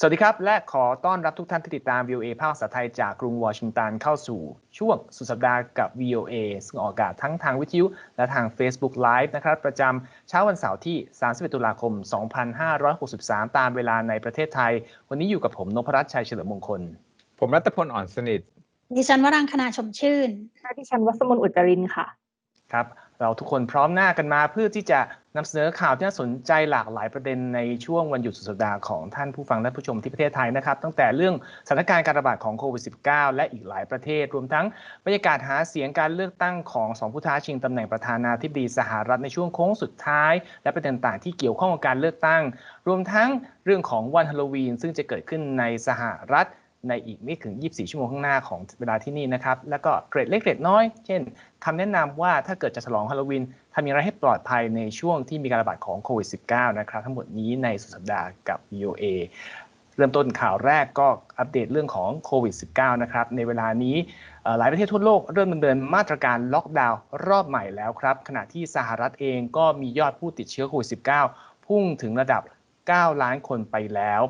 สวัสดีครับ และขอต้อนรับทุกท่านที่ติดตาม VOA ภาคภาษาไทยจากกรุงวอชิงตันเข้าสู่ช่วงสุดสัปดาห์กับ VOA ซึ่งออกอากาศทั้งทางวิทยุและทาง Facebook Live นะครับ ประจำเช้าวันเสาร์ที่ 31 ตุลาคม 2563 ตามเวลาในประเทศไทย วันนี้อยู่กับผมนพรัตน์ชัยเฉลิมมงคล ผมรัตพลอ่อนสนิท ดิฉันวรังคณาชมชื่นค่ะดิฉันวัสมนต์อุจจรินค่ะ ครับ เราทุกคนพร้อมหน้ากันมาเพื่อที่จะ นำเสนอข่าวที่น่าสนใจหลากหลายประเด็นในช่วงวันหยุดสุดสัปดาห์ของท่านผู้ฟังและผู้ชมที่ประเทศไทยนะครับ ตั้งแต่เรื่องสถานการณ์การระบาดของโควิด -19 และอีกหลายประเทศ รวมทั้งบรรยากาศหาเสียงการเลือกตั้งของสองผู้ท้าชิงตำแหน่งประธานาธิบดีสหรัฐในช่วงโค้งสุดท้าย และประเด็นต่างๆที่เกี่ยวข้องกับการเลือกตั้ง รวมทั้งเรื่องของวันฮาโลวีนซึ่งจะเกิดขึ้นในสหรัฐ ในอีกไม่ถึง 24 ชั่วโมงข้างหน้าของเวลาที่นี่นะครับ แล้วก็เกรดเล็กเกรดน้อย เช่นคำแนะนำว่าถ้าเกิดจะฉลองฮาโลวีนทำอย่างไรให้ปลอดภัยในช่วงที่มีการระบาดของโควิด -19 นะครับ ทั้งหมดนี้ในสุดสัปดาห์กับ VOA เริ่มต้นข่าวแรกก็อัปเดตเรื่องของโควิด -19 นะครับ ในเวลานี้หลายประเทศทั่วโลกเริ่มดำเนินมาตรการล็อกดาวน์รอบใหม่แล้วครับ ขณะที่สหรัฐเองก็มียอดผู้ติดเชื้อโควิด -19 พุ่งถึงระดับ 9 ล้านคนไปแล้ว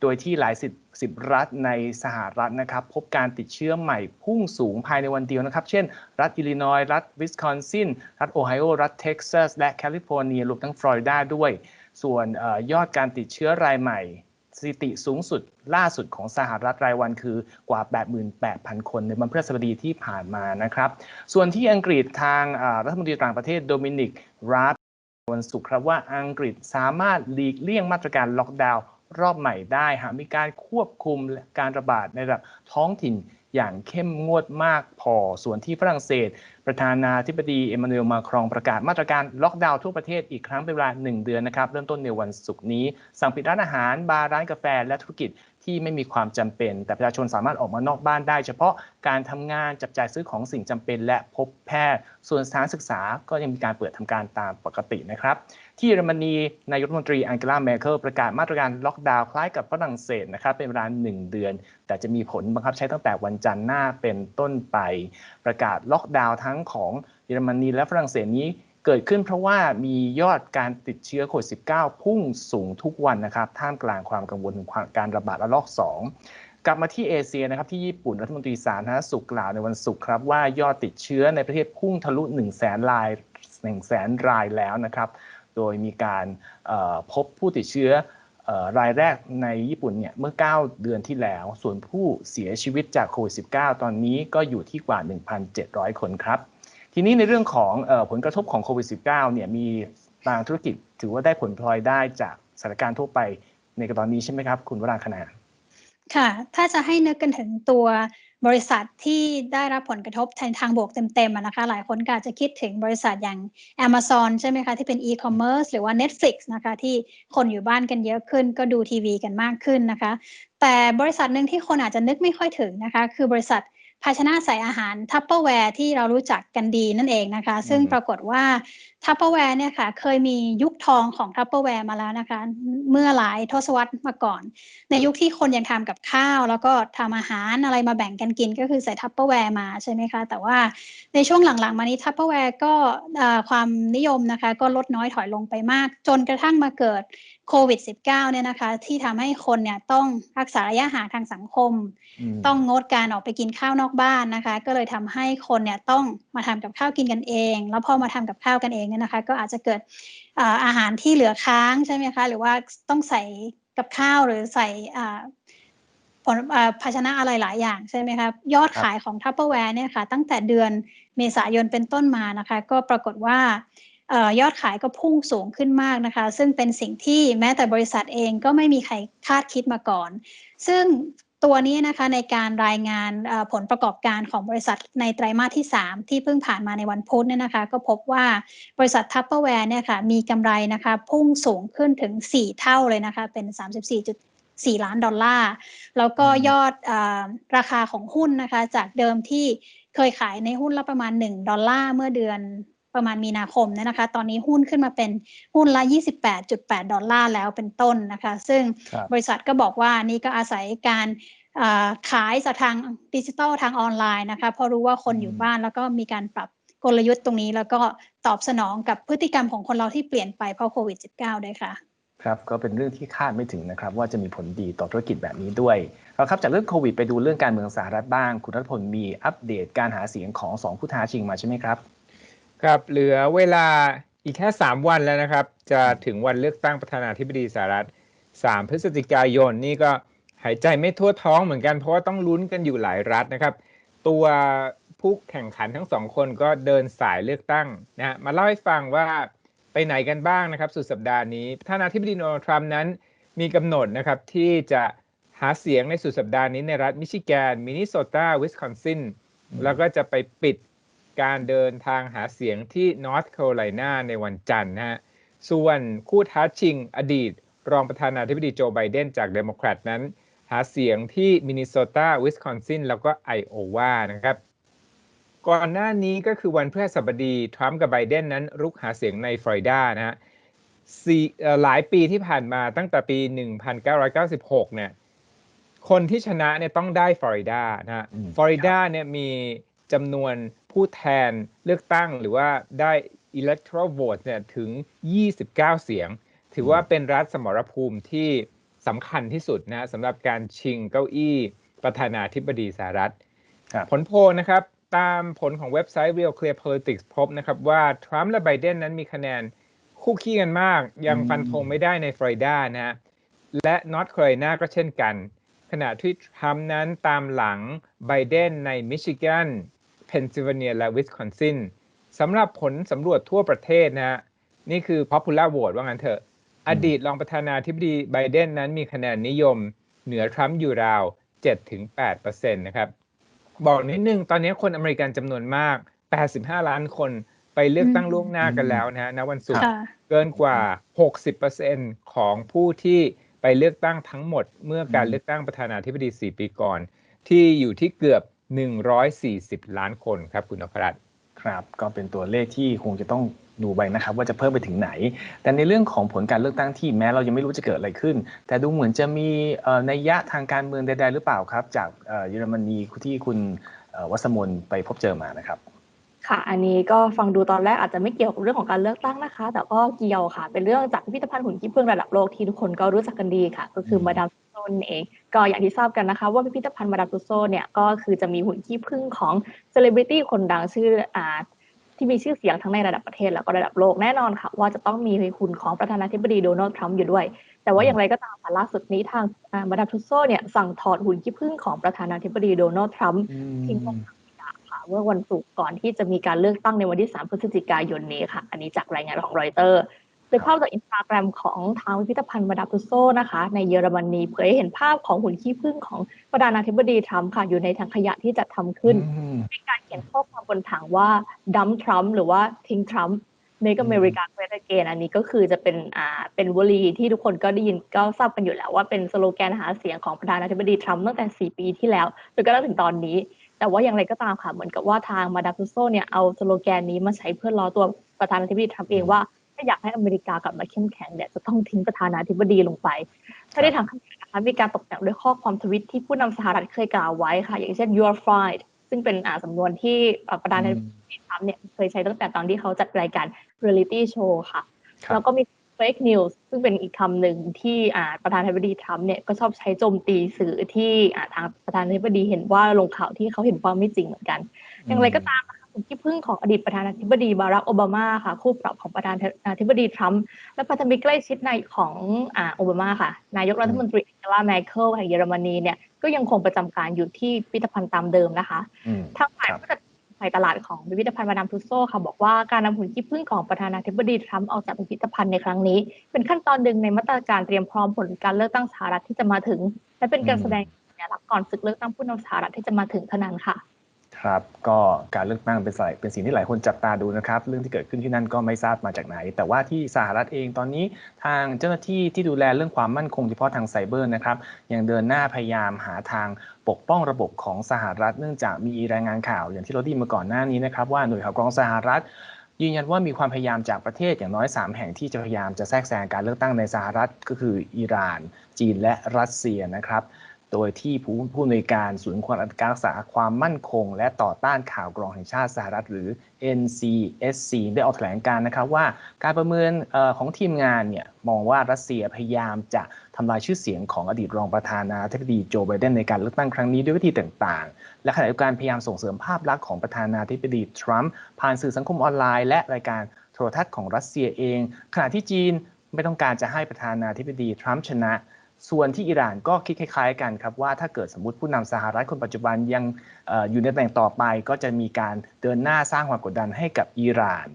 โดยที่หลายสิบสิบรัฐในสหรัฐนะครับ พบการติดเชื้อใหม่พุ่งสูงภายในวันเดียวนะครับ เช่น รัฐอิลลินอยส์รัฐวิสคอนซิน รัฐโอไฮโอ รัฐเท็กซัส และแคลิฟอร์เนียรวมทั้งฟลอริดาด้วย ส่วนออยอดการติดเชื้อรายใหม่สถิติสูงสุดล่าสุดของสหรัฐรายวันคือกว่า 88,000 คนในวันพฤหัสบดีที่ผ่านมานะครับ ส่วนที่อังกฤษทางรัฐมนตรีต่างประเทศโดมินิก ราฟ วันศุกร์ครับว่าอังกฤษสามารถหลีกเลี่ยงมาตรการล็อกดาวน์รอบใหม่ได้หากมีการควบคุมการระบาดในระดับท้องถิ่นอย่างเข้มงวดมากพอ ส่วนที่ฝรั่งเศส ประธานาธิบดีเอมมานูเอลมาครองประกาศมาตรการล็อกดาวน์ทั่วประเทศอีกครั้งเป็นเวลา 1 เดือนนะครับ เริ่มต้นในวันศุกร์นี้ สั่งปิดร้านอาหาร บาร์ร้านกาแฟและธุรกิจ ที่ไม่มีความจำเป็น แต่ประชาชนสามารถออกมานอกบ้านได้ เฉพาะการทำงานจับจ่ายซื้อของสิ่งจำเป็น และพบแพทย์ ส่วนสถานศึกษาก็ยังมีการเปิดทำการตามปกตินะครับที่เยอรมนีนายกรัฐมนตรีอังเกลาเมเคิลประกาศมาตรการล็อกดาวน์คล้ายกับฝรั่งเศสนะครับเป็นเวลา1 เดือน แต่จะมีผลบังคับใช้ตั้งแต่วันจันทร์หน้าเป็นต้นไป ประกาศล็อกดาวน์ทั้งของเยอรมนีและฝรั่งเศสนี้ เกิดขึ้นเพราะว่ามียอดการติดเชื้อโควิด -19 พุ่งสูงทุกวันนะครับ ท่ามกลางความกังวลถึงการระบาดระลอก 2 กลับมาที่เอเชียนะครับที่ญี่ปุ่นรัฐมนตรีสาธารณสุขกล่าวในวันศุกร์ครับว่ายอดติดเชื้อในประเทศพุ่งทะลุ 1 0 0 0 0แสนราย1แสนรายแล้วนะครับ โดยมีการพบผู้ติดเชื้อเอ่อรายแรกในญี่ปุ่นเนี่ยเมื่อ 9 เดือนที่แล้ว ส่วนผู้เสียชีวิตจากโควิด -19 ตอนนี้ก็อยู่ที่กว่า 1,700 คนครับ ทีนี้ในเรื่องของผลกระทบของโควิด -19 เนี่ยมีบางธุรกิจถือว่าได้ผลพลอยได้จากสถานการณ์ทั่วไปในตอนนี้ใช่ไหมครับ คุณวราคณาค่ะ ถ้าจะให้นึกกันถึงตัวบริษัทที่ได้รับผลกระทบทางทางบวกเต็มๆนะคะ หลายคนก็อาจจะคิดถึงบริษัทอย่าง Amazon ใช่ไหมคะ ที่เป็น e-commerce หรือว่า Netflix นะคะ ที่คนอยู่บ้านกันเยอะขึ้น ก็ดูทีวีกันมากขึ้นนะคะ แต่บริษัทหนึ่งที่คนอาจจะนึกไม่ค่อยถึงนะคะ คือบริษัท ภาชนะใส่อาหารทัพเปอร์แวร์ที่เรารู้จักกันดีนั่นเองนะคะ ซึ่งอืมปรากฏว่าทัพเปอร์แวร์เนี่ยค่ะเคยมียุคทองของทัพเปอร์แวร์มาแล้วนะคะ เมื่อหลายทศวรรษมาก่อน ในยุคที่คนยังทำกับข้าว แล้วก็ทำอาหารอะไรมาแบ่งกันกินก็คือใส่ทัพเปอร์แวร์มาใช่ไหมคะ แต่ว่าในช่วงหลังๆ มานี้ทัพเปอร์แวร์ก็เอ่อความนิยมนะคะ ก็ลดน้อยถอยลงไปมาก จนกระทั่งมาเกิด โควิด -19 เนี่ยนะคะ ที่ทำให้คนเนี่ยต้องรักษาระยะห่างทางสังคมมต้องงดการออกไปกินข้าวนอกบ้านนะคะ ก็เลยทำให้คนเนี่ยต้องมาทำกับข้าวกินกันเอง แล้วพอมาทำกับข้าวกันเองเนี่ยนะคะ ก็อาจจะเกิดอ่าอาหารที่เหลือค้างใช่ไหมคะ หรือว่าต้องใส่กับข้าวหรือใส่อ่าผลอ่าภาชนะอะไรหลายอย่างใช่ไหมคะยอดครับขายของทัพเปอร์แวร์เนี่ยค่ะ ตั้งแต่เดือนเมษายนเป็นต้นมานะคะ ก็ปรากฏว่าเอ่อ ยอดขายก็พุ่งสูงขึ้นมากนะคะ ซึ่งเป็นสิ่งที่แม้แต่บริษัทเองก็ไม่มีใครคาดคิดมาก่อน ซึ่งตัวนี้นะคะในการรายงานเอ่อผลประกอบการของบริษัทในไตรมาสที่ 3 ที่เพิ่งผ่านมาในวันพุธเนี่ยนะคะ ก็พบว่าบริษัททัพเปอร์แวร์เนี่ยค่ะมีกำไรนะคะ พุ่งสูงขึ้นถึง 4 เท่าเลยนะคะ เป็น 34.4 ล้านดอลลาร์ แล้วก็อืมยอดเออราคาของหุ้นนะคะ จากเดิมที่เคยขายในหุ้นละประมาณ 1 ดอลลาร์เมื่อเดือน ประมาณมีนาคมเนี่ยนะคะ ตอนนี้หุ้นขึ้นมาเป็นหุ้นละ 28.8 ดอลลาร์แล้วเป็นต้นนะคะ ซึ่งครับบริษัทก็บอกว่านี่ก็อาศัยการอ่าขายจากทางดิจิทัลทางออนไลน์นะคะเพราะรู้ว่าคนอืมอยู่บ้านแล้วก็มีการปรับกลยุทธ์ตรงนี้ แล้วก็ตอบสนองกับพฤติกรรมของคนเราที่เปลี่ยนไปเพราะโควิด -19 ด้วยค่ะครับก็เป็นเรื่องที่คาดไม่ถึงนะครับ ว่าจะมีผลดีต่อธุรกิจแบบนี้ด้วยเราครับจากเรื่องโควิดไปดูเรื่องการเมืองสหรัฐบ้าง คุณรัฐพลมีอัปเดตการหาเสียงของสองผู้ท้าชิงมาใช่ไหมครับ ครับเหลือเวลาอีกแค่3วันแล้วนะครับ จะถึงวันเลือกตั้งประธานาธิบดีสหรัฐ3พฤศจิกายนนี่ก็หายใจไม่ทั่วท้องเหมือนกัน เพราะว่าต้องลุ้นกันอยู่หลายรัฐนะครับ ตัวผู้แข่งขันทั้งสองคนก็เดินสายเลือกตั้งนะมาเล่าให้ฟังว่าไปไหนกันบ้างนะครับ สุดสัปดาห์นี้ประธานาธิบดีโดนัลด์ทรัมป์นั้นมีกำหนดนะครับที่จะหาเสียงในสุดสัปดาห์นี้ในรัฐมิชิแกนมินนิโซตาวิสคอนซินแล้วก็จะไปปิด การเดินทางหาเสียงที่นอร์ทแคโรไลนาในวันจันทร์นะฮะ ส่วนคู่ท้าชิงอดีต รองประธานาธิบดีโจไบเดนจากเดโมแครตนั้น หาเสียงที่มินนิโซตาวิสคอนซินแล้วก็ไอโอวานะครับ ก่อนหน้านี้ก็คือวันพฤหัสบดี ทรัมป์กับไบเดนนั้นรุกหาเสียงในฟลอริดานะฮะสี่เอ่อหลายปีที่ผ่านมาตั้งแต่ปี 1996 เนี่ยคนที่ชนะเนี่ยต้องได้ฟลอริดานะฮะอืมฟลอริดาเนี่ยมีจำนวน ผู้แทนเลือกตั้งหรือว่าได้ electoral vote เนี่ยถึง 29 เสียง ถือว่าเป็นรัฐสมรภูมิที่สำคัญที่สุดนะสำหรับการชิงเก้าอี้ประธานาธิบดีสหรัฐครับผลโพลนะครับ ตามผลของเว็บไซต์ Real Clear Politics พบนะครับว่า ทรัมป์และไบเดนนั้นมีคะแนนคู่ขี้กันมาก ยังอืมฟันธงไม่ได้ในฟลอริดานะฮะและนอร์ทแคโรไลนาก็เช่นกัน ขณะที่ทรัมป์นั้นตามหลังไบเดนในมิชิแกน เพนซิลเวเนียและวิสคอนซินสำหรับผลสำรวจทั่วประเทศนะฮะนี่คือ popular vote ว่างั้นเถอะ อดีตรองประธานาธิบดีไบเดนนั้นมีคะแนนนิยมเหนือทรัมป์อยู่ราว 7-8%นะครับ บอกนิดนึง ตอนนี้คนอเมริกันจำนวนมาก 85 ล้านคนไปเลือกตั้งอืมล่วงหน้ากันแล้วนะฮะณวันศุกร์ค่ะเกินกว่า 60%ของผู้ที่ไปเลือกตั้งทั้งหมด เมื่อการอืมเลือกตั้งประธานาธิบดี 4 ปีก่อน ที่อยู่ที่เกือบ 140 ล้านคนครับคุณอภรัตน์ครับก็เป็นตัวเลขที่คงจะต้องดูไปนะครับว่าจะเพิ่มไปถึงไหน แต่ในเรื่องของผลการเลือกตั้งที่แม้เรายังไม่รู้จะเกิดอะไรขึ้น แต่ดูเหมือนจะมีเอ่อนัยยะทางการเมืองใดๆหรือเปล่าครับ จากเอ่อเยอรมนีที่คุณเอ่อวัสมนไปพบเจอมานะครับ ค่ะ อันนี้ก็ฟังดูตอนแรกอาจจะไม่เกี่ยวกับเรื่องของการเลือกตั้งนะคะ แต่ก็เกี่ยวค่ะ เป็นเรื่องจากพิพิธภัณฑ์หุ่นขี้ผึ้งระดับโลกที่ทุกคนก็รู้จักกันดีค่ะ ก็คืออืมมาดามทุสโซ นนเอง ก็อย่างที่ทราบกันนะคะว่าพิพิธภัณฑ์มาดามทุสโซเนี่ยก็คือจะมีหุ่นขี้ผึ้งของเซเลบริตี้คนดังชื่ออ่าที่มีชื่อเสียงทั้งในระดับประเทศแล้วก็ระดับโลกแน่นอนค่ะ ว่าจะต้องมีหุ่นของประธานาธิบดีโดนัลด์ทรัมป์อยู่ด้วย แต่ว่าอย่างไรก็ตามค่ะล่าสุดนี้ทางอ่ามาดามทุสโซเนี่ยสั่งถอดหุ่นขี้ผึ้งของประธานาธิบดีโดนัลด์ทรัมป์ทิ้งไว้ค่ะเมื่อวันศุกร์ก่อนที่จะมีการเลือกตั้งในวันที่ 3 พฤศจิกายนนี้ค่ะ อันนี้จากรายงานของรอยเตอร์ โดยภาพจากอินสตาแกรมของทางพิพิธภัณฑ์มาดาตุโซนะคะ ในเยอรมนีเผยให้เห็นภาพของหุ่นขี้ผึ้งของประธานาธิบดีทรัมป์ค่ะ อยู่ในถังขยะที่จัดทำขึ้นอืมมีการเขียนข้อความบนถังว่าดัมทรัมป์หรือว่าทิ้งทรัมป์ Make America Great Again อันนี้ก็คือจะเป็นอ่าเป็นวลีที่ทุกคนก็ได้ยินก็ทราบกันอยู่แล้วว่าเป็นสโลแกนหาเสียงของประธานาธิบดีทรัมป์ตั้งแต่ 4 ปีที่แล้วจนกระทั่งถึงตอนนี้ แต่ว่าอย่างไรก็ตามค่ะเหมือนกับว่าทางมาดามทุสโซเนี่ยเอาสโลแกนนี้มาใช้เพื่อล้อตัวประธานาธิบดีทรัมป์เองว่า ถ้าอยากให้อเมริกากลับมาเข้มแข็งเนี่ยจะต้องทิ้งประธานาธิบดีลงไป ถ้าได้ทางขณะนะคะมีการตกแต่งด้วยข้อความทวิตที่ผู้นำสหรัฐเคยกล่าวไว้ค่ะ อย่างเช่น you're fired ซึ่งเป็นอ่าสำนวนที่อ่าประธานาธิบดีทรัมป์เนี่ยเคยใช้ตั้งแต่ตอนที่เขาจัดรายการ reality show ค่ะครับแล้วก็มี fake news ซึ่งเป็นอีกคำหนึ่งที่อ่าประธานาธิบดีทรัมป์เนี่ยก็ชอบใช้โจมตีสื่อที่อ่าทางประธานาธิบดีเห็นว่าลงข่าวที่เขาเห็นว่าไม่จริงเหมือนกัน อย่างไรก็ตามนะคะคุณ ที่พึ่งของอดีตประธานาธิบดีบารักโอบามาค่ะ คู่ปรับของประธานาธิบดีทรัมป์และพันธมิตรใกล้ชิดในของอ่าโอบามาค่ะ นายกรัฐมนตรีแองเกลาแมเคิลแห่งเยอรมนีเนี่ยก็ยังคงประจำการอยู่ที่พิพิธภัณฑ์ตามเดิมนะคะอืมทางฝ่ายครับผู้จัดฝ่ายตลาดของพิพิธภัณฑ์มาดามทุสโซค่ะบอกว่าการนำหุ่นขี้ผึ้งของประธานาธิบดีทรัมป์ออกจากพิพิธภัณฑ์ในครั้งนี้ เป็นขั้นตอนหนึ่งในมาตรการเตรียมพร้อมผลการเลือกตั้งสหรัฐที่จะมาถึง และเป็นการแสดงสัญลักษณ์ก่อนศึกเลือกตั้งผู้นำสหรัฐที่จะมาถึงเท่านั้นค่ะ ครับก็การเลือกตั้งเป็นสิ่งเป็นสิ่งที่หลายคนจับตาดูนะครับ เรื่องที่เกิดขึ้นที่นั่นก็ไม่ทราบมาจากไหน แต่ว่าที่สหรัฐเองตอนนี้ทางเจ้าหน้าที่ที่ดูแลเรื่องความมั่นคงเฉพาะทางไซเบอร์นะครับยังเดินหน้าพยายามหาทางปกป้องระบบของสหรัฐ เนื่องจากมีรายงานข่าว อย่างที่เราได้มาก่อนหน้านี้นะครับว่าหน่วยข่าวกรองสหรัฐยืนยันว่ามีความพยายามจากประเทศอย่างน้อย 3 แห่งที่จะพยายามจะแทรกแซงการเลือกตั้งในสหรัฐก็คืออิหร่าน จีนและรัสเซียนะครับ โดยที่ผู้ผู้อำนวยการศูนย์ความการรักษาความมั่นคง และต่อต้านข่าวกรองแห่งชาติสหรัฐ หรือ NCSC ได้ออกแถลงการนะครับว่าการประเมินออของทีมงานเนี่ยมองว่ารัสเซียพยายามจะทำลายชื่อเสียงของอดีตรองประธานาธิบดีโจไบเดนในการเลือกตั้งครั้งนี้ด้วยวิธีต่างๆ และขณะเดียวกันพยายามส่งเสริมภาพลักษณ์ของประธานาธิบดีทรัมป์ผ่านสื่อสังคมออนไลน์ และรายการโทรทัศน์ของรัสเซียเอง ขณะที่จีนไม่ต้องการจะให้ประธานาธิบดีทรัมป์ชนะ ส่วนที่อิหร่านก็คิดคล้ายๆกันครับว่าถ้าเกิดสมมติผู้นำสหรัฐคนปัจจุบันยังอยู่ในตำแหน่งต่อไป ก็จะมีการเดินหน้าสร้างความกดดันให้กับอิหร่าน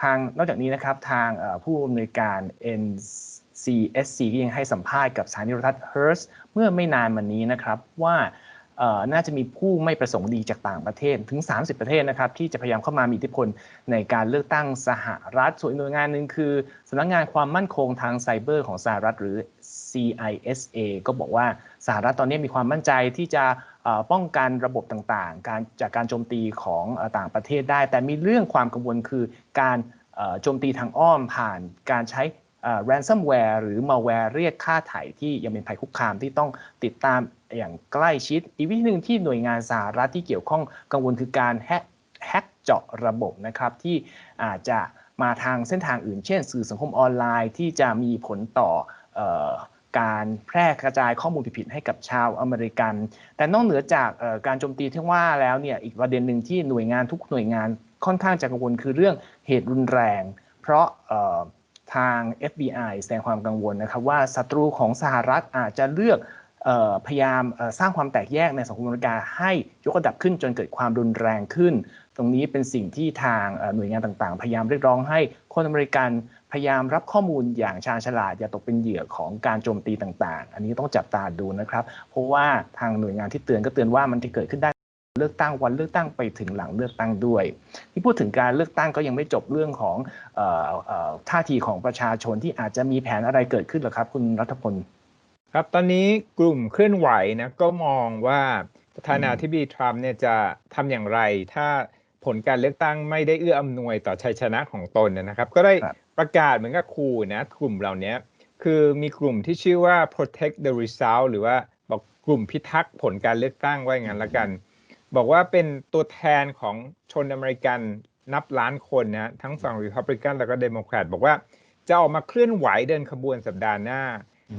ทางนอกจากนี้นะครับทางผู้อำนวยการ NCSC ก็ยังให้สัมภาษณ์กับสถานีโทรทัศน์ Hearst เมื่อไม่นานมานี้นะครับว่า น่าจะมีผู้ไม่ประสงค์ดีจากต่างประเทศถึง 30 ประเทศนะครับที่จะพยายามเข้ามามีอิทธิพลในการเลือกตั้งสหรัฐส่วนหน่วยงานหนึ่งคือสำนักงานความมั่นคงทางไซเบอร์ของสหรัฐหรือ CISA ก็บอกว่าสหรัฐตอนนี้มีความมั่นใจที่จะป้องกันระบบต่างๆ การจากการโจมตีของต่างประเทศได้ แต่มีเรื่องความกังวลคือการโจมตีทางอ้อมผ่านการใช้ ransomware หรือ malware เรียกค่าไถ่ที่ยังเป็นภัยคุกคามที่ต้องติดตามอย่างใกล้ชิด อีกวิธีหนึ่งที่หน่วยงานสหรัฐที่เกี่ยวข้องกังวลคือการแฮกแฮกเจาะระบบนะครับที่อาจจะมาทางเส้นทางอื่น เช่น สื่อสังคมออนไลน์ที่จะมีผลต่ออการแพร่กระจายข้อมูลผิดๆให้กับชาวอเมริกัน แต่นอกเหนือจากการโจมตีที่ว่าแล้วเนี่ยอีกประเด็นหนึ่งที่หน่วยงานทุกหน่วยงานค่อนข้างจะกังวลคือเรื่องเหตุรุนแรง เพราะ ทาง FBI แสดงความกังวลนะครับว่าศัตรูของสหรัฐอาจจะเลือกพยายามสร้างความแตกแยกในสังคมอเมริกาให้ยกระดับขึ้นจนเกิดความรุนแรงขึ้น ตรงนี้เป็นสิ่งที่ทางหน่วยงานต่างๆ พยายามเรียกร้องให้คนอเมริกันพยายามรับข้อมูลอย่างชาญฉลาดอย่าตกเป็นเหยื่อของการโจมตีต่างๆ อันนี้ต้องจับตาดูนะครับ เพราะว่าทางหน่วยงานที่เตือนก็เตือนว่ามันจะเกิดขึ้นได้ เลือกตั้งวันเลือกตั้งไปถึงหลังเลือกตั้งด้วย ที่พูดถึงการเลือกตั้งก็ยังไม่จบเรื่องของเอ่อเอ่อท่าทีของประชาชนที่อาจจะมีแผนอะไรเกิดขึ้นหรอครับ คุณรัฐพลครับตอนนี้กลุ่มเคลื่อนไหวนะก็มองว่าประธานาธิบดีทรัมป์เนี่ยจะทำอย่างไร ถ้าผลการเลือกตั้งไม่ได้เอื้ออำนวยต่อชัยชนะของตนนะครับ ก็ได้ครับประกาศเหมือนกับขู่นะกลุ่มเหล่านี้คือมีกลุ่มที่ชื่อว่า protect the result หรือว่าบอกกลุ่มพิทักษ์ผลการเลือกตั้งว่าอย่างนั้นละกัน บอกว่าเป็นตัวแทนของชนอเมริกันนับล้านคนนะทั้งฝั่ง Republican แล้วก็ Democrat บอกว่าจะออกมาเคลื่อนไหวเดินขบวนสัปดาห์หน้า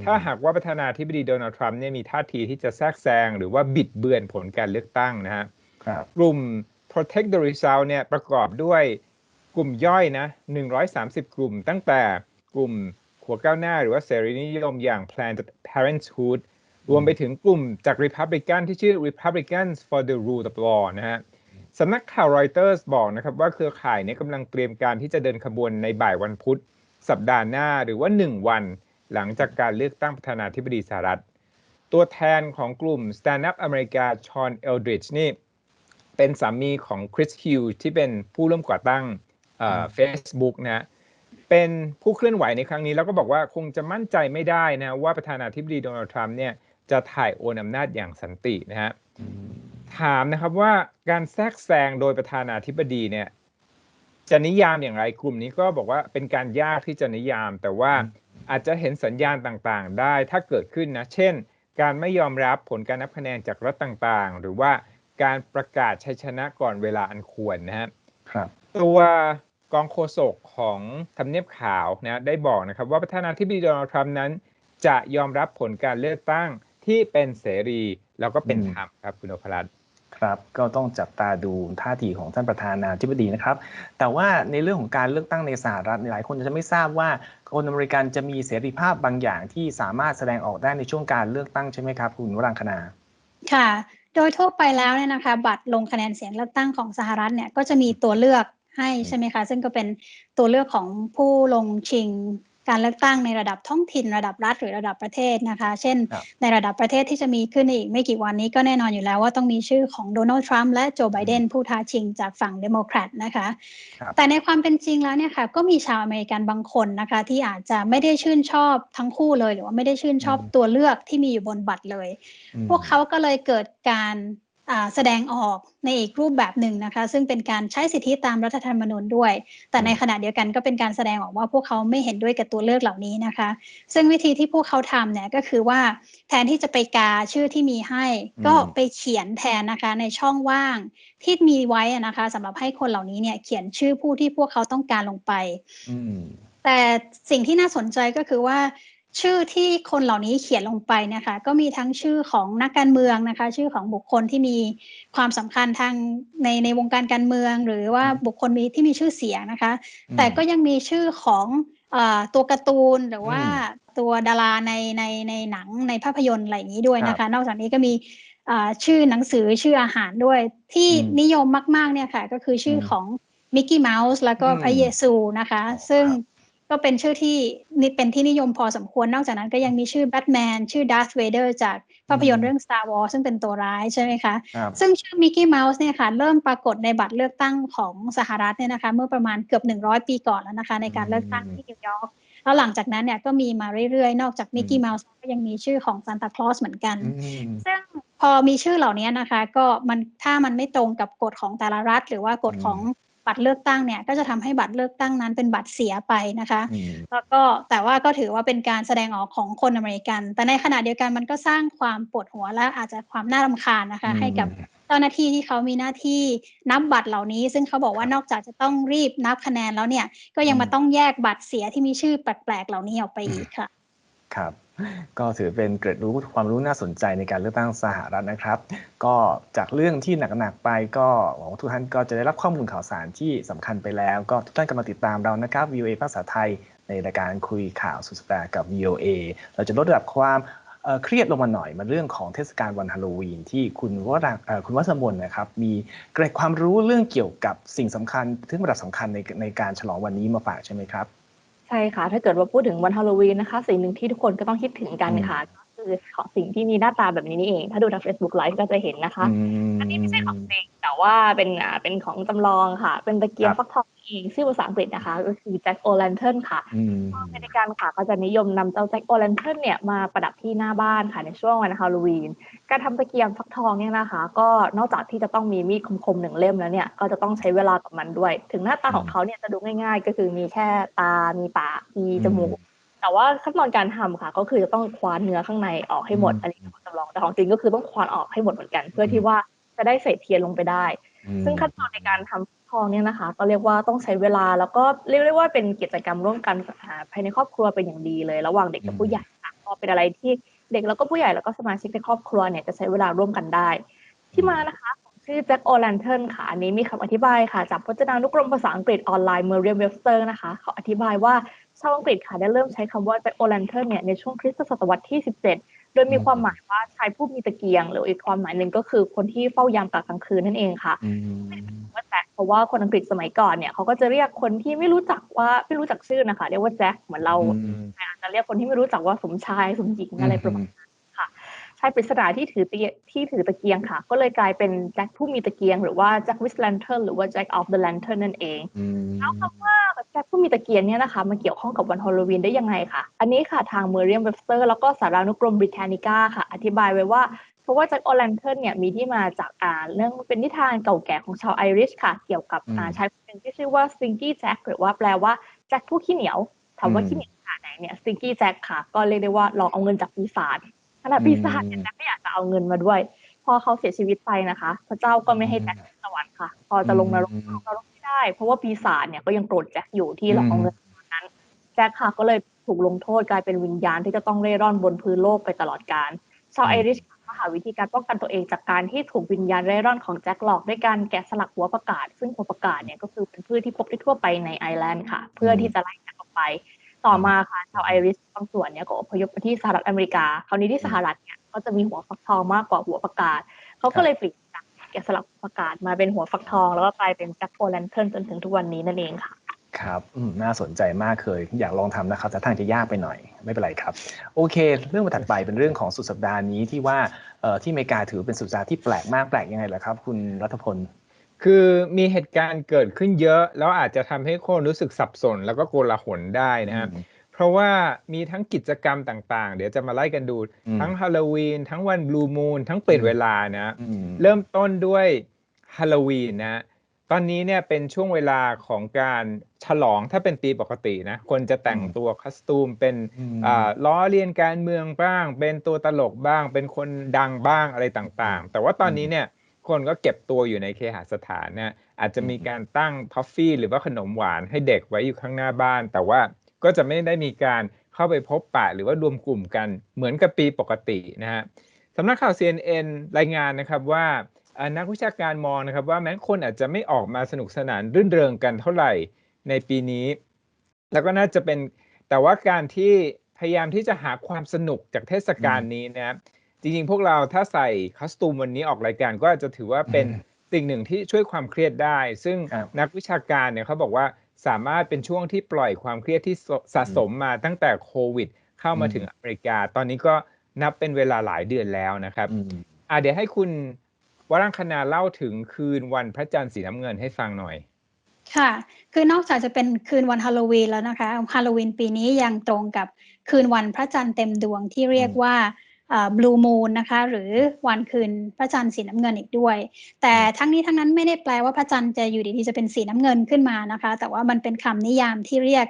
ถ้าหากว่าประธานาธิบดีโดนัลด์ทรัมป์เนี่ยมีท่าทีที่จะแทรกแซงหรือว่าบิดเบือนผลการเลือกตั้งนะฮะครับกลุ่ม protect the result เนี่ยประกอบด้วยกลุ่มย่อยนะ130 กลุ่ม ตั้งแต่กลุ่มหัวก้าวหน้าหรือว่าเสรีนิยมอย่าง Planned Parenthood รวมไปถึงกลุ่มจาก Republican ที่ชื่อ Republicans for the Rule of Law นะฮะสำนักข่าว Reuters บอกนะครับว่าเครือข่ายเนี้กำลังเตรียมการที่จะเดินขบวนในบ่ายวันพุธ สัปดาห์หน้าหรือว่า 1 วัน หลังจากการเลือกตั้งประธานาธิบดีสหรัฐ ตัวแทนของกลุ่ม Stand Up America ชอนเอลดริชนี่ เป็นสามีของคริสฮิวที่เป็นผู้ร่วมก่อตั้งเฟซบุ๊กนะฮะเป็นผู้เคลื่อนไหวในครั้งนี้แล้วก็บอกว่าคงจะมั่นใจไม่ได้นะว่าประธานาธิบดีโดนัลด์ทรัมป์เนี่ย จะถ่ายโอนอำนาจอย่างสันตินะฮะถามนะครับว่าการแทรกแซงโดยประธานาธิบดีเนี่ยจะนิยามอย่างไรกลุ่มนี้ก็บอกว่าเป็นการยากที่จะนิยาม แต่ว่าอาจจะเห็นสัญญาณต่างๆ ได้ถ้าเกิดขึ้นนะเช่น การไม่ยอมรับผลการนับคะแนนจากรัฐต่างๆ หรือว่าการประกาศชัยชนะก่อนเวลาอันควรนะฮะครับตัวกองโฆษกของทำเนียบขาวนะได้บอกนะครับว่าประธานาธิบดีโดนัลด์ทรัมป์นั้น จะยอมรับผลการเลือกตั้ง ที่เป็นเสรีแล้วก็เป็นอืมธรรมครับคุณนพรัตน์ครับก็ต้องจับตาดูท่าทีของท่านประธานาธิบดีนะครับ แต่ว่าในเรื่องของการเลือกตั้งในสหรัฐหลายคนจะไม่ทราบว่าคนอเมริกันจะมีเสรีภาพบางอย่างที่สามารถแสดงออกได้ในช่วงการเลือกตั้งใช่ไหมครับ คุณวรังคณาค่ะ โดยทั่วไปแล้วเนี่ยนะคะ บัตรลงคะแนนเสียงเลือกตั้งของสหรัฐเนี่ยก็จะมีตัวเลือกให้ใช่ไหมคะ ซึ่งก็เป็นตัวเลือกของผู้ลงชิง การเลือกตั้งในระดับท้องถิ่นระดับรัฐหรือระดับประเทศนะคะ เช่นครับในระดับประเทศที่จะมีขึ้นอีกไม่กี่วันนี้ก็แน่นอนอยู่แล้วว่าต้องมีชื่อของโดนัลด์ทรัมป์และโจไบเดนผู้ท้าชิงจากฝั่งเดโมแครตนะคะครับแต่ในความเป็นจริงแล้วเนี่ยค่ะก็มีชาวอเมริกันบางคนนะคะ ที่อาจจะไม่ได้ชื่นชอบทั้งคู่เลย หรือว่าไม่ได้ชื่นชอบอืมตัวเลือกที่มีอยู่บนบัตรเลยอืมพวกเขาก็เลยเกิดการอ่า แสดงออกในอีกรูปแบบหนึ่งนะคะ ซึ่งเป็นการใช้สิทธิตามรัฐธรรมนูญด้วย แต่ในขณะเดียวกันก็เป็นการแสดงออกว่าพวกเขาไม่เห็นด้วยกับตัวเลือกเหล่านี้นะคะ ซึ่งวิธีที่พวกเขาทำเนี่ยก็คือว่าแทนที่จะไปกาชื่อที่มีให้อืมก็ไปเขียนแทนนะคะในช่องว่างที่มีไว้อะนะคะสำหรับให้คนเหล่านี้เนี่ยเขียนชื่อผู้ที่พวกเขาต้องการลงไปอืมแต่สิ่งที่น่าสนใจก็คือว่า ชื่อที่คนเหล่านี้เขียนลงไปเนะคะ ก็มีทั้งชื่อของนักการเมืองนะคะ ชื่อของบุคคลที่มีความสำคัญทางในในวงการการเมือง หรือว่าบุคคลมีที่มีชื่อเสียงนะคะ แต่ก็ยังมีชื่อของเออตัวการ์ตูนหรือว่าตัวดาราในในในหนังในภาพยนตร์อะไรอย่างนี้ด้วยนะคะ นอกจากนี้ก็มีเอ่อชื่อหนังสือชื่ออาหารด้วยที่อืมนิยมมาก ๆ เนี่ยค่ะ ก็คือชื่ออมของมิกกี้เมาส์แล้วก็อืมพระเยซูนะคะ ซึ่งครับ ก็เป็นชื่อที่นี่เป็นที่นิยมพอสมควรนอกจากนั้นก็ยังมีชื่อแบทแมนชื่อดาร์ธเวเดอร์จากภาพยนตร์เรื่อง Star Wars ซึ่งเป็นตัวร้ายใช่ไหมคะครับซึ่งชื่อมิกกี้เมาส์เนี่ยค่ะเริ่มปรากฏในบัตรเลือกตั้งของสหรัฐเนี่ยนะคะเมื่อประมาณเกือบ 100 ปีก่อนแล้วนะคะ ในการเลือกตั้งที่นิวยอร์กแล้วหลังจากนั้นเนี่ยก็มีมาเรื่อยๆ นอกจากมิกกี้เมาส์ก็ยังมีชื่อของซานตาคลอสเหมือนกันอืมซึ่งพอมีชื่อเหล่านี้นะคะ ก็มันถ้ามันไม่ตรงกับกฎของแต่ละรัฐ หรือว่ากฎอืมของ บัตรเลือกตั้งเนี่ยก็จะทำให้บัตรเลือกตั้งนั้นเป็นบัตรเสียไปนะคะอืมแล้วก็แต่ว่าก็ถือว่าเป็นการแสดงออกของคนอเมริกัน แต่ในขณะเดียวกันมันก็สร้างความปวดหัวและอาจจะความน่ารำคาญนะคะ ให้กับเจ้าหน้าที่ที่เขามีหน้าที่นับบัตรเหล่านี้ ซึ่งเขาบอกว่านอกจากจะต้องรีบนับคะแนนแล้วเนี่ย ก็ยังมาต้องแยกบัตรเสียที่มีชื่อแปลกๆเหล่านี้ออกไปอีกค่ะ ครับ ก็ถือเป็นเกร็ดรู้ความรู้น่าสนใจในการเลือกตั้งสหรัฐนะครับ ก็จากเรื่องที่หนักๆไปก็หวังว่าทุกท่านก็จะได้รับข้อมูลข่าวสารที่สำคัญไปแล้ว ก็ทุกท่านกำลังติดตามเรานะครับ VOA ภาษาไทย ในรายการคุยข่าวสุดสัปดาห์กับ VOA เราจะลดระดับความเครียดลงมาหน่อยมาเรื่องของเทศกาลวันฮาโลวีนที่คุณวรังเอ่อคุณวัชมนนะครับ มีเกร็ดความรู้เรื่องเกี่ยวกับสิ่งสำคัญถึงระดับสำคัญในในการฉลองวันนี้มาฝากใช่ไหมครับ ใช่ค่ะ ถ้าเกิดว่าพูดถึงวันฮาโลวีนนะคะ สิ่งหนึ่งที่ทุกคนก็ต้องคิดถึงกันค่ะ คือของสิ่งที่มีหน้าตาแบบนี้นี่เอง ถ้าดูทาง Facebook Live ก็จะเห็นนะคะ อันนี้ไม่ใช่ของจริงแต่ว่าเป็นอ่าเป็นของจำลองค่ะ เป็นตะเกียงครับฟักทองเองชื่อภาษาอังกฤษนะคะ ก็คือ Jack O' Lantern ค่ะอืมอเมริกันค่ะก็จะนิยมนำเจ้าแจ็คโอแลนเทิร์นเนี่ยมาประดับที่หน้าบ้านค่ะในช่วงวันฮาโลวีน การทำตะเกียงฟักทองเนี่ยนะคะ ก็นอกจากที่จะต้องมีมีดคมๆหนึ่งเล่มแล้วเนี่ยก็จะต้องใช้เวลากับมันด้วย ถึงหน้าตาของเขาเนี่ยจะดูง่าย ๆ ก็คือมีแค่ตา มีปาก มีจมูก แต่ว่าขั้นตอนการทำค่ะ ก็คือจะต้องคว้านเนื้อข้างในออกให้หมดอืมอันนี้คือจำลองแต่ของจริงก็คือต้องคว้านออกให้หมดเหมือนกัน เพื่อที่ว่าจะได้ใส่เทียนลงไปได้ ซึ่งขั้นตอนในการทำทองเนี่ยนะคะ ก็เรียกว่าต้องใช้เวลาแล้วก็เรียกได้ว่าเป็นกิจกรรมร่วมกันอ่าภายในครอบครัวเป็นอย่างดีเลย ระหว่างเด็กกับผู้ใหญ่ค่ะก็เป็นอะไรที่เด็กแล้วก็ผู้ใหญ่แล้วก็สมาชิกในครอบครัวเนี่ยจะใช้เวลาร่วมกันได้ ที่มานะคะของชื่อแจ็คโอแลนเทิร์นค่ะ อันนี้มีคำอธิบายค่ะ จากพจนานุกรมภาษาอังกฤษออนไลน์ Merriam Webster นะคะ เขาอธิบายว่าชาวอังกฤษค่ะได้เริ่มใช้คำว่าแจ็คโอแลนเทิร์นเนี่ยในช่วงคริสตศตวรรษที่ 17 โดยมีความหมายว่าชายผู้มีตะเกียง หรืออีกความหมายหนึ่งก็คือคนที่เฝ้ายามกลางคืนนั่นเองค่ะอืมว่าแจ็คเพราะว่าคนอังกฤษสมัยก่อนเนี่ยเขาก็จะเรียกคนที่ไม่รู้จักว่าไม่รู้จักชื่อนะคะเรียกว่าแจ็คเหมือนเราอืมอาจจะเรียกคนที่ไม่รู้จักว่าสมชายสมหญิงอะไรประมาณนั้นค่ะชายปริศนาที่ถือเตียที่ถือตะเกียงค่ะ ก็เลยกลายเป็นแจ็คผู้มีตะเกียง หรือว่าแจ็ควิสแลนเทิร์นหรือว่าแจ็คออฟเดอะแลนเทิร์นนั่นเองอืมแล้วคำว่า แจ็คผู้มีตะเกียงเนี่ยนะคะมาเกี่ยวข้องกับวันฮาโลวีนได้ยังไงคะอันนี้ค่ะทาง Merriam Webster แล้วก็สารานุกรม Britannica ค่ะ อธิบายไว้ว่า เพราะว่าแจ็คโอแลนเทิร์นเนี่ยมีที่มาจากอ่าเรื่องเป็นนิทานเก่าแก่ของชาวไอริชค่ะ เกี่ยวกับอ่าชายคนหนึ่งที่ชื่อว่า Stinky Jack หรือว่าแปลว่าแจ็คผู้ขี้เหนียวถามว่าขี้เหนียวขนาดไหนเนี่ย Stinky Jack ค่ะ ก็เรียกได้ว่าลองเอาเงินจากปีศาจขณะปีศาจเนี่ยแจ็คไม่อยากจะเอาเงินมาด้วย พอเขาเสียชีวิตไปนะคะ พระเจ้าก็ไม่ให้แจ็คขึ้นสวรรค์ค่ะ พอจะลงนรกลงนรกไม่ได้ เพราะว่าปีศาจเนี่ยก็ยังโกรธแจ็คอยู่ที่หลอกเอาเงินตอนนั้นแจ็คค่ะก็เลยถูกลงโทษกลายเป็นวิญญาณที่จะต้องเร่ร่อนบนพื้นโลกไปตลอดกาลชาวไอริชก็หาวิธีการป้องกันตัวเองจากการที่ถูกวิญญาณเร่ร่อนของแจ็คหลอกด้วยการแกะสลักหัวประกาศ ซึ่งหัวประกาศเนี่ยก็คือเป็นพืชที่พบได้ทั่วไปในไอร์แลนด์ค่ะ เพื่อที่จะไล่แจ็คออกไป ต่อมาค่ะชาวไอริชบางส่วนเนี่ยก็อพยพไปที่สหรัฐอเมริกา คราวนี้ที่สหรัฐเนี่ยก็จะมีหัวฟักทองมากกว่าหัวประกาศ เขาก็เลยเปลี่ยนจาก แกะสลักหัวประกาศมาเป็นหัวฟักทอง แล้วก็กลายเป็นแจ็คโอแลนเทิร์นจนถึงทุกวันนี้นั่นเองค่ะครับอืมน่าสนใจมากเคยอยากลองทำนะครับ แต่ทางจะยากไปหน่อย ไม่เป็นไรครับ โอเค เรื่องถัดไปเป็นเรื่องของสุดสัปดาห์นี้ที่ว่าเอ่อที่อเมริกาถือเป็นสุดสัปดาห์ที่แปลกมากแปลกยังไงล่ะครับ คุณรัฐพล คือมีเหตุการณ์เกิดขึ้นเยอะ แล้วอาจจะทำให้คนรู้สึกสับสน แล้วก็โกลาหลได้นะครับอืม เพเพราะว่ามีทั้งกิจกรรมต่าง ๆ เดี๋ยวจะมาไล่กันดูอืมทั้งฮาโลวีนทั้งวันบลูมูนทั้งเปลี่ยนอืมเวลานะอืมเริ่มต้นด้วยฮาโลวีนนะตอนนี้เนี่ยเป็นช่วงเวลาของการฉลองถ้าเป็นปีปกตินะคนจะแต่งอืมตัวคอสตูมเป็นอืมอ่าล้อเลียนการเมืองบ้าง เป็นตัวตลกบ้าง เป็นคนดังบ้างอะไรต่างๆ แต่ว่าตอนนี้เนี่ยคนก็เก็บตัวอยู่ในเคหสถานนะอาจจะมีการตั้งทอฟฟี่หรือว่าขนมหวานให้เด็กไว้อยู่ข้างหน้าบ้าน แต่ว่า ก็จะไม่ได้มีการเข้าไปพบปะหรือว่ารวมกลุ่มกันเหมือนกับปีปกตินะฮะสำนักข่าว CNN รายงานนะครับว่าเอ่อนักวิชาการมองนะครับว่าแม้คนอาจจะไม่ออกมาสนุกสนานรื่นเริงกันเท่าไหร่ในปีนี้ แล้วก็น่าจะเป็นแต่ว่าการที่พยายามที่จะหาความสนุกจากเทศกาลนี้นะครับจริงๆ พวกเราถ้าใส่คอสตูมวันนี้ออกรายการก็อาจจะถือว่าเป็นอืมสิ่งหนึ่งที่ช่วยความเครียดได้ ซึ่งครับนักวิชาการเนี่ยเขาบอกว่า สามารถเป็นช่วงที่ปล่อยความเครียดที่สสะสมมาตั้งแต่โควิด เข้ามาอืมถึงอเมริกา ตอนนี้ก็นับเป็นเวลาหลายเดือนแล้วนะครับอืมอะเดี๋ยวให้คุณวรังคณาเล่าถึงคืนวันพระจันทร์สีน้ำเงินให้ฟังหน่อย ค่ะ คือนอกจากจะเป็นคืนวันฮาโลวีนแล้วนะคะฮาโลวีนปีนี้ยังตรงกับคืนวันพระจันทร์เต็มดวงที่เรียกอืมว่า บลูมูนนะคะ หรือวันคืนพระจันทร์สีน้ำเงินอีกด้วย แต่ทั้งนี้ทั้งนั้นไม่ได้แปลว่าพระจันทร์จะอยู่ดีๆจะเป็นสีน้ำเงินขึ้นมานะคะ แต่ว่ามันเป็นคำนิยามที่เรียก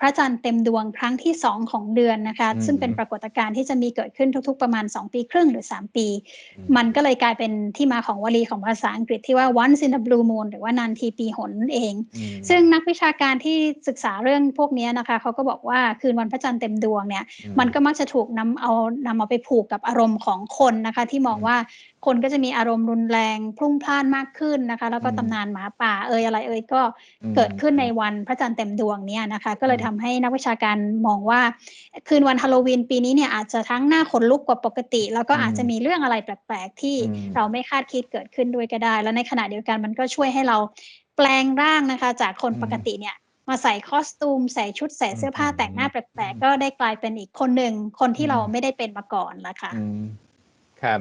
พระจันทร์เต็มดวงครั้งที่สองของเดือนนะคะอืมซึ่งเป็นปรากฏการณ์ที่จะมีเกิดขึ้นทุก ๆ ประมาณ 2 ปีครึ่งหรือ 3 ปีอืมมันก็เลยกลายเป็นที่มาของวลีของภาษาอังกฤษที่ว่า once in a blue moon หรือว่านานทีปีหนนั่นเองอืมซึ่งนักวิชาการที่ศึกษาเรื่องพวกนี้นะคะเขาก็บอกว่าคืนวันพระจันทร์เต็มดวงเนี่ยอืมันก็มักจะถูกนำเอานำเอาไปผูกกับอารมณ์ของคนนะคะที่มองอืมว่า คนก็จะมีอารมณ์รุนแรงพลุ่งพล่านมากขึ้นนะคะ แล้วก็อืมตำนานหมาป่าเอ่ยอะไรเอ่ยก็อืมเกิดขึ้นในวันพระจันทร์เต็มดวงเนี่ยนะคะ ก็เลยอืมทำให้นักวิชาการมองว่า คืนวันฮาโลวีนปีนี้เนี่ยอาจจะทั้งหน้าขนลุกกว่าปกติ แล้วก็อืมอาจจะมีเรื่องอะไรแปลก ๆ ที่อืมเราไม่คาดคิดเกิดขึ้นด้วยก็ได้ แล้วในขณะเดียวกันมันก็ช่วยให้เราแปลงร่างนะคะ จากคนอืมปกติเนี่ยมาใส่คอสตูม ใส่ชุดใส่เสื้อผ้าอืมแต่งหน้าแปลกๆก็ได้กลายเป็นอีกคนหนึ่งคนที่อืมเราไม่ได้เป็นมาก่อนละค่ะอืมครับ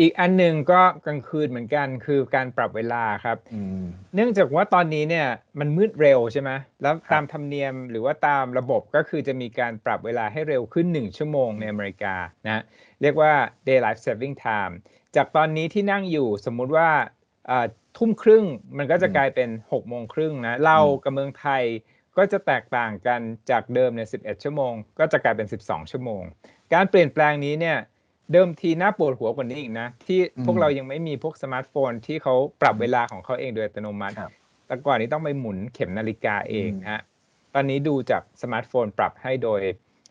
อีกอันหนึ่งก็กลางคืนเหมือนกันคือการปรับเวลาครับอืมเนื่องจากว่าตอนนี้เนี่ยมันมืดเร็วใช่ไหมแล้วครับตามธรรมเนียมหรือว่าตามระบบก็คือจะมีการปรับเวลาให้เร็วขึ้น 1 ชั่วโมงในอเมริกานะเรียกว่า daylight saving time จากตอนนี้ที่นั่งอยู่สมมุติว่าอ่าทุ่มครึ่งมันก็จะอืมกลายเป็น6โมงครึ่งนะเราอืมกับเมืองไทยก็จะแตกต่างกันจากเดิมเนี่ย11 ชั่วโมง ก็จะกลายเป็น 12 ชั่วโมง การเปลี่ยนแปลงนี้เนี่ย เดิมทีน่าปวดหัวกว่านี้อีกนะ ที่อืมพวกเรายังไม่มีพวกสมาร์ทโฟนที่เขาปรับเวลาของเขาเองโดยอัตโนมัติครับแต่ก่อนนี้ต้องไปหมุนเข็มนาฬิกาเองอืมนะฮะตอนนี้ดูจากสมาร์ทโฟนปรับให้โดย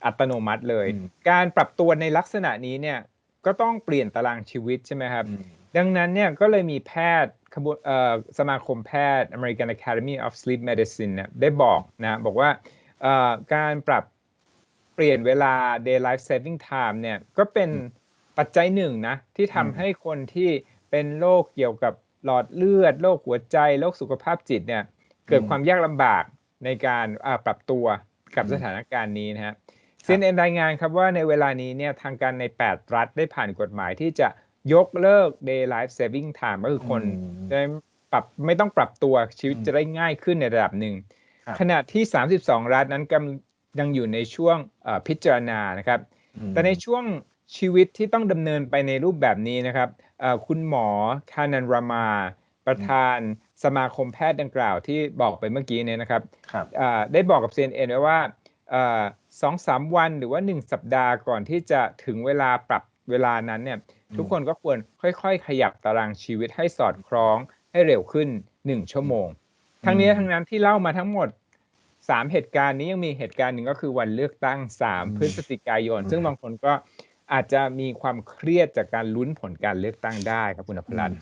อัตโนมัติเลยอืมการปรับตัวในลักษณะนี้เนี่ยก็ต้องเปลี่ยนตารางชีวิตใช่ไหมครับอืมดังนั้นเนี่ยก็เลยมีแพทย์ขบวนเอ่อสมาคมแพทย์ American Academy of Sleep Medicine เนี่ยได้บอกนะบอกว่าเอ่อการปรับเปลี่ยนเวลา daylight saving time เนี่ยก็เป็น ปัจจัยหนึ่งนะที่อืมทำให้คนที่เป็นโรคเกี่ยวกับหลอดเลือดโรคหัวใจโรคสุขภาพจิตเนี่ย เกิดความยากลำบากในการอ่าปรับตัวกับอืมสถานการณ์นี้นะฮะ CNN รายงานครับว่าในเวลานี้เนี่ยทางการใน 8 รัฐได้ผ่านกฎหมายที่จะยกเลิก daylight saving time ก็คือคนอืมได้ปรับไม่ต้องปรับตัวชีวิตอืมจะได้ง่ายขึ้นในระดับหนึ่งครับขณะที่ 32 รัฐนั้นกำยังอยู่ในช่วงเอ่อพิจารณานะครับอืมแต่ในช่วง ชีวิตที่ต้องดำเนินไปในรูปแบบนี้นะครับเอ่อคุณหมอคานันรามา ประธานสมาคมแพทย์ดังกล่าวที่บอกไปเมื่อกี้เนี่ยนะครับครับอ่าได้บอกกับ CNN ไว้ว่าสองสามวันหรือว่า1สัปดาห์ก่อนที่จะถึงเวลาปรับเวลานั้นเนี่ยอืมทุกคนก็ควรค่อย ๆ ขยับตารางชีวิตให้สอดคล้องให้เร็วขึ้น1ชั่วโมง ทั้งนี้ทั้งนั้นที่เล่ามาทั้งหมด3เหตุการณ์นี้ยังมีเหตุการณ์หนึ่งก็คือวันเลือกตั้งอืม3พฤศจิกายนอืมซึ่งบางคนก็ อาจจะมีความเครียดจากการลุ้นผลการเลือกตั้งได้ครับคุณอภรัตน์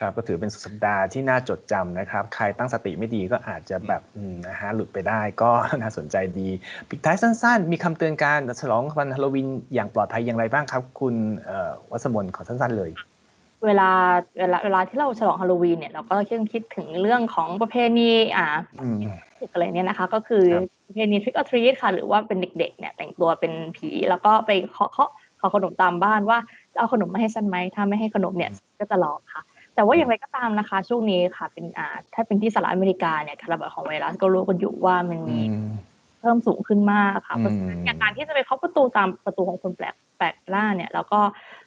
ครับก็ถือเป็นสุดสัปดาห์ที่น่าจดจำนะครับ ใครตั้งสติไม่ดีก็อาจจะแบบอืมนะฮะหลุดไปได้ก็น่าสนใจดีปิดท้ายสั้นๆ มีคำเตือนการฉลองวันฮาโลวีนอย่างปลอดภัยอย่างไรบ้างครับ คุณเอ่อวัสมนขอสั้นๆเลยเวลาเวลาเวลาที่เราฉลองฮาโลวีนเนี่ยเราก็ต้องคิดถึงเรื่องของประเพณีอ่าอืมอะไรเนี่ยนะคะ ก็คือครับประเพณี trick or treat ค่ะ หรือว่าเป็นเด็กๆเนี่ยแต่งตัวเป็นผีแล้วก็ไปเคาะเคาะข อขนมตามบ้านว่าจะเอาขนมมาให้ฉันไหมถ้าไม่ให้ขนมเนี่ยก็จะหลอกค่ะ แต่ว่าอย่างไรก็ตามนะคะ ช่วงนี้ค่ะเป็นอ่าถ้าเป็นที่สหรัฐอเมริกาเนี่ยการระบาดของไวรัสก็รู้กันอยู่ว่ามันอืมีมพิ่มสูงขึ้นมากค่ะอืมเพราะฉะนั้นเนี่ยการที่จะไปเคาะประตูตามประตูของคนแปลกแปลกหน้าเนี่ย แล้วก็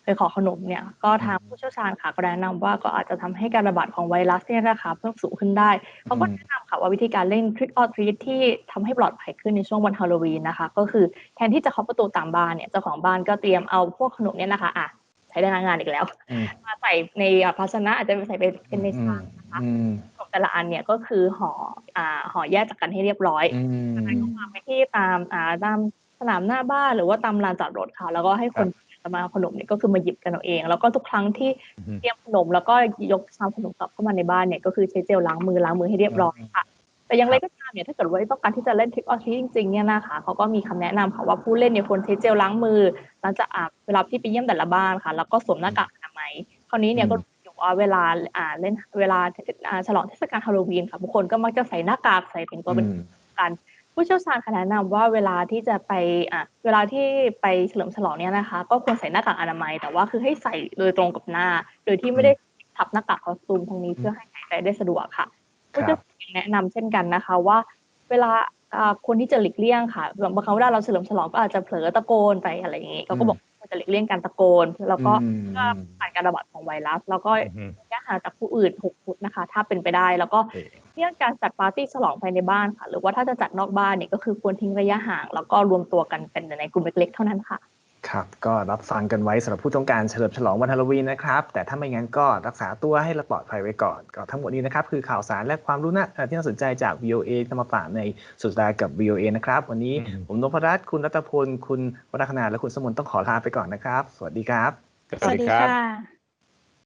ไปขอขนมเนี่ยก็ทางผู้เชี่ยวชาญค่ะก็แนะนำว่าก็อาจจะทำให้การระบาดของไวรัสเนี่ยนะคะเพิ่มสูงขึ้นได้เขาก็แนะนำค่ะว่าวิธีการเล่น trick or treat ที่ทำให้ปลอดภัยขึ้นในช่วงวันฮาโลวีนนะคะ ก็คือแทนที่จะเคาะประตูตามบ้านเนี่ยเจ้าของบ้านก็เตรียมเอาพวกขนมเนี่ยนะคะอะใช้ได้งานอีกแล้วอืมมาใส่ในภาชนะอาจจะใส่เป็นเป็นในชามนะคะอืมขนมแต่ละอันเนี่ยก็คือห่ออ่าห่อแยกจากกันให้เรียบร้อยอืมจากนั้นก็วางไว้ที่ตามอ่าตามสนามหน้าบ้านหรือว่าตามลานจอดรถค่ะแล้วก็ให้คนจะ มาเอาขนมเนี่ยก็คือมาหยิบกันเอาเอง แล้วก็ทุกครั้งที่อืมเตรียมขนมแล้วก็ยกชามขนมกลับเข้ามาในบ้านเนี่ยก็คือใช้เจลล้างมือล้างมือให้เรียบร้อยค่ะ แต่อย่างไรก็ตามเนี่ยถ้าเกิดว่าต้องการที่จะเล่นทริกออทรีจริงๆเนี่ยนะคะเขาก็มีคำแนะนำค่ะว่าผู้เล่นเนี่ยควรใช้เจลล้างมือหลังจากอาบเวลาที่ไปเยี่ยมแต่ละบ้านค่ะ แล้วก็สวมหน้ากากอนามัยคราวนี้เนี่ยอืมก็อยู่ว่าเวลาอ่าเล่นเวลาอ่าฉลองเทศกาลฮาโลวีนค่ะบางคนก็มักจะใส่หน้ากากใส่เป็นตัวเป็นอืมกัน ผู้เชี่ยวชาญค่ะแนะนำว่าเวลาที่จะไปอะเวลาที่ไปเฉลิมฉลองเนี่ยนะคะ ก็ควรใส่หน้ากากอนามัย แต่ว่าคือให้ใส่โดยตรงกับหน้า โดยที่ไม่ได้ทับหน้ากากคอสตูมตรงนี้เพื่อให้หายใจได้สะดวกค่ะครับผู้เชี่ยวชาญยังแนะนำเช่นกันนะคะว่า เวลาอ่าคนที่จะหลีกเลี่ยงค่ะบางครั้งเวลาเราเฉลิมฉลองก็อาจจะเผลอตะโกนไปอะไรอย่างนี้เขาก็บอกว่าจะหลีกเลี่ยงการตะโกนแล้วก็อืมเพื่อป้องกันการระบาดของไวรัส แล้วก็อืมระยะ ห่างจากผู้อื่น 6 ฟุตนะคะ ถ้าเป็นไปได้ แล้วก็โอเคเรื่องการจัดปาร์ตี้ฉลองภายในบ้านค่ะ หรือว่าถ้าจะจัดนอกบ้านเนี่ยก็คือควรทิ้งระยะห่าง แล้วก็รวมตัวกันเป็นในกลุ่มเล็กๆเท่านั้นค่ะครับก็รับฟังกันไว้สำหรับผู้ต้องการเฉลิมฉลองวันฮาโลวีนนะครับ แต่ถ้าไม่งั้นก็รักษาตัวให้ปลอดภัยไว้ก่อน ก็ทั้งหมดนี้นะครับ คือข่าวสารและความรู้น่าเอ่อที่น่าสนใจจาก VOA นำมาฝากในสุดสัปดาห์กับ VOA นะครับ วันนี้อืมผมนพรัตน์คุณรัตพล คุณวรรณคณาและคุณสมุนต้องขอลาไปก่อนนะครับ สวัสดีครับ สวัสดีค่ะ